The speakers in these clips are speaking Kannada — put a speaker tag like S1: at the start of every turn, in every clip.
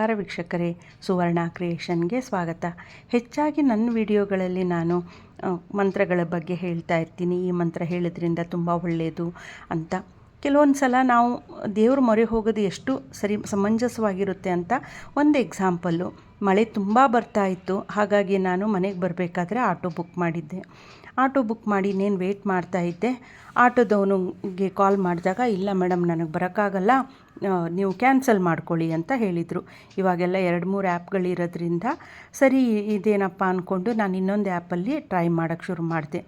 S1: ನಮಸ್ಕಾರ ವೀಕ್ಷಕರೇ, ಸುವರ್ಣ ಕ್ರಿಯೇಷನ್ಗೆ ಸ್ವಾಗತ. ಹೆಚ್ಚಾಗಿ ನನ್ನ ವಿಡಿಯೋಗಳಲ್ಲಿ ನಾನು ಮಂತ್ರಗಳ ಬಗ್ಗೆ ಹೇಳ್ತಾ ಇರ್ತೀನಿ. ಈ ಮಂತ್ರ ಹೇಳೋದ್ರಿಂದ ತುಂಬ ಒಳ್ಳೆಯದು ಅಂತ. ಕೆಲವೊಂದು ಸಲ ನಾವು ದೇವರು ಮೊರೆ ಹೋಗೋದು ಎಷ್ಟು ಸರಿ, ಸಮಂಜಸವಾಗಿರುತ್ತೆ ಅಂತ ಒಂದು ಎಕ್ಸಾಂಪಲ್ಲು. ಮಳೆ ತುಂಬ ಬರ್ತಾ ಇತ್ತು. ಹಾಗಾಗಿ ನಾನು ಮನೆಗೆ ಬರಬೇಕಾದ್ರೆ ಆಟೋ ಬುಕ್ ಮಾಡಿದ್ದೆ. ಆಟೋ ಬುಕ್ ಮಾಡಿ ಇನ್ನೇನು ವೆಯ್ಟ್ ಮಾಡ್ತಾ ಇದ್ದೆ. ಆಟೋದವನಿಗೆ ಕಾಲ್ ಮಾಡಿದಾಗ, ಇಲ್ಲ ಮೇಡಮ್, ನನಗೆ ಬರೋಕ್ಕಾಗಲ್ಲ. ನೀವು ಕ್ಯಾನ್ಸಲ್ ಮಾಡ್ಕೊಳ್ಳಿ ಅಂತ ಹೇಳಿದರು. ಇವಾಗೆಲ್ಲ ಎರಡು ಮೂರು ಆ್ಯಪ್ಗಳಿರೋದ್ರಿಂದ ಸರಿ ಇದೇನಪ್ಪ ಅಂದ್ಕೊಂಡು ನಾನು ಇನ್ನೊಂದು ಆ್ಯಪಲ್ಲಿ ಟ್ರೈ ಮಾಡೋಕ್ಕೆ ಶುರು ಮಾಡಿದೆ.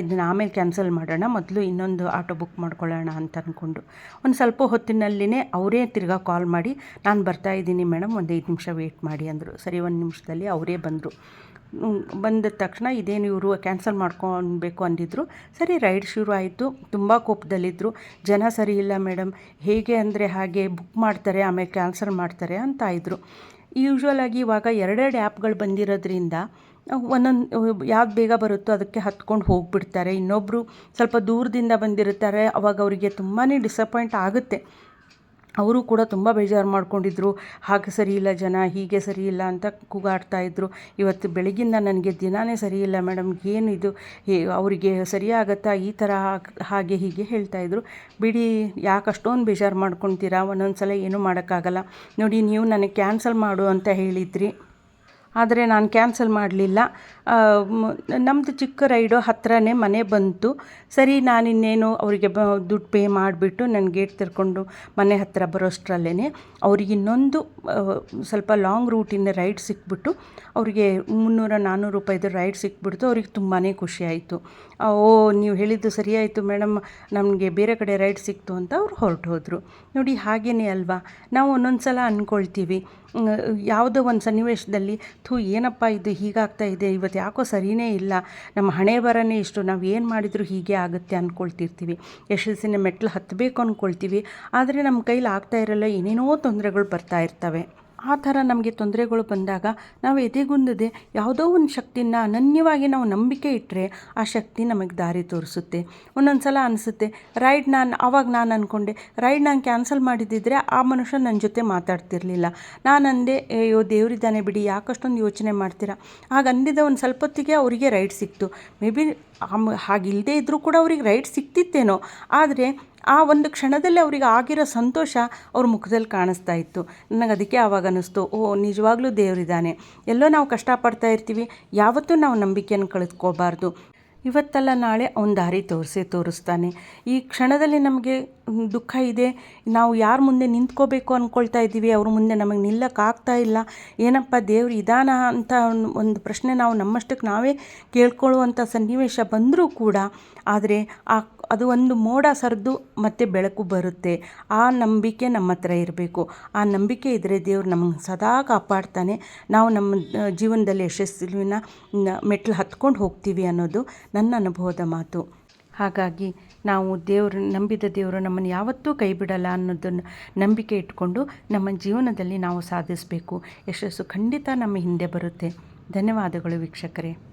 S1: ಇದನ್ನ ಆಮೇಲೆ ಕ್ಯಾನ್ಸಲ್ ಮಾಡೋಣ, ಮೊದಲು ಇನ್ನೊಂದು ಆಟೋ ಬುಕ್ ಮಾಡ್ಕೊಳ್ಳೋಣ ಅಂತ ಅಂದ್ಕೊಂಡು ಒಂದು ಸ್ವಲ್ಪ ಹೊತ್ತಿನಲ್ಲಿನೇ ಅವರೇ ತಿರ್ಗಾ ಕಾಲ್ ಮಾಡಿ, ನಾನು ಬರ್ತಾ ಇದ್ದೀನಿ ಮೇಡಮ್, ಒಂದು ಐದು ನಿಮಿಷ ವೆಯ್ಟ್ ಮಾಡಿ ಅಂದರು. ಸರಿ, ಒಂದು ನಿಮಿಷದಲ್ಲಿ ಅವರೇ ಬಂದರು. ಬಂದ ತಕ್ಷಣ ಇದೇನು ಇವರು ಕ್ಯಾನ್ಸಲ್ ಮಾಡ್ಕೊಬೇಕು ಅಂದಿದ್ರು. ಸರಿ, ರೈಡ್ ಶುರು ಆಯಿತು. ತುಂಬ ಕೋಪದಲ್ಲಿದ್ದರು ಜನ ಸರಿ ಇಲ್ಲ ಮೇಡಮ್. ಹೇಗೆ ಅಂದರೆ ಹಾಗೆ ಬುಕ್ ಮಾಡ್ತಾರೆ, ಆಮೇಲೆ ಕ್ಯಾನ್ಸಲ್ ಮಾಡ್ತಾರೆ ಅಂತ ಇದ್ದರು ಯೂಶ್ವಲ್ ಆಗಿ ಇವಾಗ ಎರಡೆರಡು ಆ್ಯಪ್ಗಳು ಬಂದಿರೋದ್ರಿಂದ, ಒಂದೊಂದು, ಯಾವ್ದು ಬೇಗ ಬರುತ್ತೋ ಅದಕ್ಕೆ ಹತ್ಕೊಂಡು ಹೋಗಿಬಿಡ್ತಾರೆ. ಇನ್ನೊಬ್ಬರು ಸ್ವಲ್ಪ ದೂರದಿಂದ ಬಂದಿರ್ತಾರೆ. ಅವಾಗ ಅವರಿಗೆ ತುಂಬಾ ಡಿಸಪಾಯಿಂಟ್ ಆಗುತ್ತೆ. ಅವರು ಕೂಡ ತುಂಬ ಬೇಜಾರು ಮಾಡ್ಕೊಂಡಿದ್ರು. ಹಾಗೆ ಸರಿ ಇಲ್ಲ ಜನ, ಹೀಗೆ ಸರಿ ಇಲ್ಲ ಅಂತ ಕೂಗಾಡ್ತಾ ಇದ್ರು. ಇವತ್ತು ಬೆಳಗಿಂದ ನನಗೆ ದಿನಾನೇ ಸರಿ ಇಲ್ಲ ಮೇಡಮ್ ಏನು ಇದು? ಅವರಿಗೆ ಸರಿಯಾಗತ್ತಾ? ಈ ಥರ ಹಾಗೆ, ಹೀಗೆ ಹೇಳ್ತಾ ಇದ್ರು. ಬಿಡಿ ಯಾಕೆ ಅಷ್ಟೊಂದು ಬೇಜಾರು ಮಾಡ್ಕೊತೀರಾ? ಒಂದೊಂದು ಸಲ ಏನೂ ಮಾಡೋಕ್ಕಾಗಲ್ಲ. ನೋಡಿ, ನೀವು ನನಗೆ ಕ್ಯಾನ್ಸಲ್ ಮಾಡು ಅಂತ ಹೇಳಿದ್ರಿ. ಆದರೆ ನಾನು ಕ್ಯಾನ್ಸಲ್ ಮಾಡಲಿಲ್ಲ. ನಮ್ಮದು ಚಿಕ್ಕ ರೈಡು ಹತ್ರನೇ ಮನೆ ಬಂತು. ಸರಿ, ನಾನಿನ್ನೇನು ಅವರಿಗೆ ಬ, ದುಡ್ಡು ಪೇ ಮಾಡಿಬಿಟ್ಟು ನನ್ನ ಗೇಟ್ ತೆರ್ಕೊಂಡು ಮನೆ ಹತ್ತಿರ ಬರೋಷ್ಟರಲ್ಲೇ ಅವ್ರಿಗೆ ಇನ್ನೊಂದು ಸ್ವಲ್ಪ ಲಾಂಗ್ ರೂಟಿಂದ ರೈಡ್ ಸಿಕ್ಬಿಟ್ಟು ಅವರಿಗೆ ಮುನ್ನೂರ ನಾನ್ನೂರು ರೂಪಾಯಿದು ರೈಡ್ ಸಿಕ್ಬಿಡ್ತು. ಅವ್ರಿಗೆ ತುಂಬಾ ಖುಷಿಯಾಯಿತು ಓ, ನೀವು ಹೇಳಿದ್ದು ಸರಿಯಾಯಿತು ಮೇಡಮ್, ನಮಗೆ ಬೇರೆ ಕಡೆ ರೈಡ್ ಸಿಕ್ತು ಅಂತ ಅವ್ರು ಹೊರಟು ಹೋದರು ನೋಡಿ, ಹಾಗೇನೇ ಅಲ್ವಾ? ನಾವು ಒಂದೊಂದು ಸಲ ಅಂದ್ಕೊಳ್ತೀವಿ ಯಾವುದೋ ಒಂದು ಸನ್ನಿವೇಶದಲ್ಲಿ ಥೂ ಏನಪ್ಪ ಇದು ಹೀಗಾಗ್ತಾ ಇದೆ, ಇವತ್ತು ಯಾಕೋ ಸರಿಯೇ ಇಲ್ಲ, ನಮ್ಮ ಹಣೆ ಬರನೇ ಇಷ್ಟು, ನಾವು ಏನು ಮಾಡಿದರೂ ಹೀಗೆ ಆಗುತ್ತೆ ಅಂದ್ಕೊಳ್ತಿರ್ತೀವಿ ಯಶಸ್ಸಿನ ಮೆಟ್ಲು ಹತ್ತಬೇಕು ಅಂದ್ಕೊಳ್ತೀವಿ ಆದರೆ ನಮ್ಮ ಕೈಲಿ ಆಗ್ತಾ ಇರಲ್ಲ, ಏನೇನೋ ತೊಂದರೆಗಳು ಬರ್ತಾ ಇರ್ತವೆ. ಆ ಥರ ನಮಗೆ ತೊಂದರೆಗಳು ಬಂದಾಗ ನಾವು ಎದೆಗುಂದದೆ ಯಾವುದೋ ಒಂದು ಶಕ್ತಿನ ಅನನ್ಯವಾಗಿ ನಾವು ನಂಬಿಕೆ ಇಟ್ಟರೆ ಆ ಶಕ್ತಿ ನಮಗೆ ದಾರಿ ತೋರಿಸುತ್ತೆ. ಒಂದೊಂದು ಸಲ ಅನಿಸುತ್ತೆ, ರೈಡ್ ನಾನು, ಆವಾಗ ನಾನು ಅಂದ್ಕೊಂಡೆ ರೈಡ್ ನಾನು ಕ್ಯಾನ್ಸಲ್ ಮಾಡಿದ್ದಿದ್ರೆ ಆ ಮನುಷ್ಯ ನನ್ನ ಜೊತೆ ಮಾತಾಡ್ತಿರ್ಲಿಲ್ಲ. ನಾನು ಅಂದೆ, ಅಯ್ಯೋ, ದೇವರಿದ್ದಾನೆ ಬಿಡಿ, ಯಾಕಷ್ಟೊಂದು ಯೋಚನೆ ಮಾಡ್ತೀರಾ? ಆಗ ಅಂದಿದ್ದ ಒಂದು ಸ್ವಲ್ಪ ಹೊತ್ತಿಗೆ ಅವರಿಗೆ ರೈಡ್ ಸಿಕ್ತು. ಮೇ ಬಿ ಹಾಗಿಲ್ಲದೆ ಇದ್ದರೂ ಕೂಡ ಅವ್ರಿಗೆ ರೈಡ್ ಸಿಕ್ತಿತ್ತೇನೋ. ಆದರೆ ಆ ಒಂದು ಕ್ಷಣದಲ್ಲಿ ಅವರಿಗೆ ಆಗಿರೋ ಸಂತೋಷ ಅವ್ರ ಮುಖದಲ್ಲಿ ಕಾಣಿಸ್ತಾ ಇತ್ತು. ನನಗೆ ಅದಕ್ಕೆ ಆವಾಗ ಅನ್ನಿಸ್ತು, ಓ, ನಿಜವಾಗ್ಲೂ ದೇವರಿದ್ದಾನೆ. ಎಲ್ಲೋ ನಾವು ಕಷ್ಟಪಡ್ತಾ ಇರ್ತೀವಿ, ಯಾವತ್ತೂ ನಾವು ನಂಬಿಕೆಯನ್ನು ಕಳೆದುಕೋಬಾರ್ದು. ಇವತ್ತಲ್ಲ ನಾಳೆ ಅವನ ದಾರಿ ತೋರಿಸೇ, ತೋರಿಸ್ತಾನೆ. ಈ ಕ್ಷಣದಲ್ಲಿ ನಮಗೆ ದುಃಖ ಇದೆ. ನಾವು ಯಾರ ಮುಂದೆ ನಿಂತ್ಕೋಬೇಕು ಅಂದ್ಕೊಳ್ತಾ ಇದ್ದೀವಿ. ಅವ್ರ ಮುಂದೆ ನಮಗೆ ನಿಲ್ಲಕ್ಕಾಗ್ತಾ ಇಲ್ಲ. ಏನಪ್ಪ ದೇವ್ರು ಇದಾನ ಅಂತ ಒಂದು- ಪ್ರಶ್ನೆ ನಾವು ನಮ್ಮಷ್ಟಕ್ಕೆ ನಾವೇ ಕೇಳ್ಕೊಳ್ಳುವಂಥ ಸನ್ನಿವೇಶ ಬಂದರೂ ಕೂಡ ಆದರೆ ಆ ಅದು ಒಂದು ಮೋಡ ಸರಿದು ಮತ್ತೆ ಬೆಳಕು ಬರುತ್ತೆ. ಆ ನಂಬಿಕೆ ನಮ್ಮ ಹತ್ರ ಇರಬೇಕು. ಆ ನಂಬಿಕೆ ಇದ್ದರೆ ದೇವ್ರು ನಮಗೆ ಸದಾ ಕಾಪಾಡ್ತಾನೆ. ನಾವು ನಮ್ಮ ಜೀವನದಲ್ಲಿ ಯಶಸ್ಸಿನ ಮೆಟ್ಲು ಹತ್ಕೊಂಡು ಹೋಗ್ತೀವಿ ಅನ್ನೋದು ನನ್ನ ಅನುಭವದ ಮಾತು. ಹಾಗಾಗಿ ನಾವು ದೇವರು, ನಂಬಿದ ದೇವರು ನಮ್ಮನ್ನು ಯಾವತ್ತೂ ಕೈ ಬಿಡಲ್ಲ ಅನ್ನೋದನ್ನು ನಂಬಿಕೆ ಇಟ್ಕೊಂಡು ನಮ್ಮ ಜೀವನದಲ್ಲಿ ನಾವು ಸಾಧಿಸಬೇಕು. ಯಶಸ್ಸು ಖಂಡಿತ ನಮ್ಮ ಹಿಂದೆ ಬರುತ್ತೆ. ಧನ್ಯವಾದಗಳು ವೀಕ್ಷಕರೇ.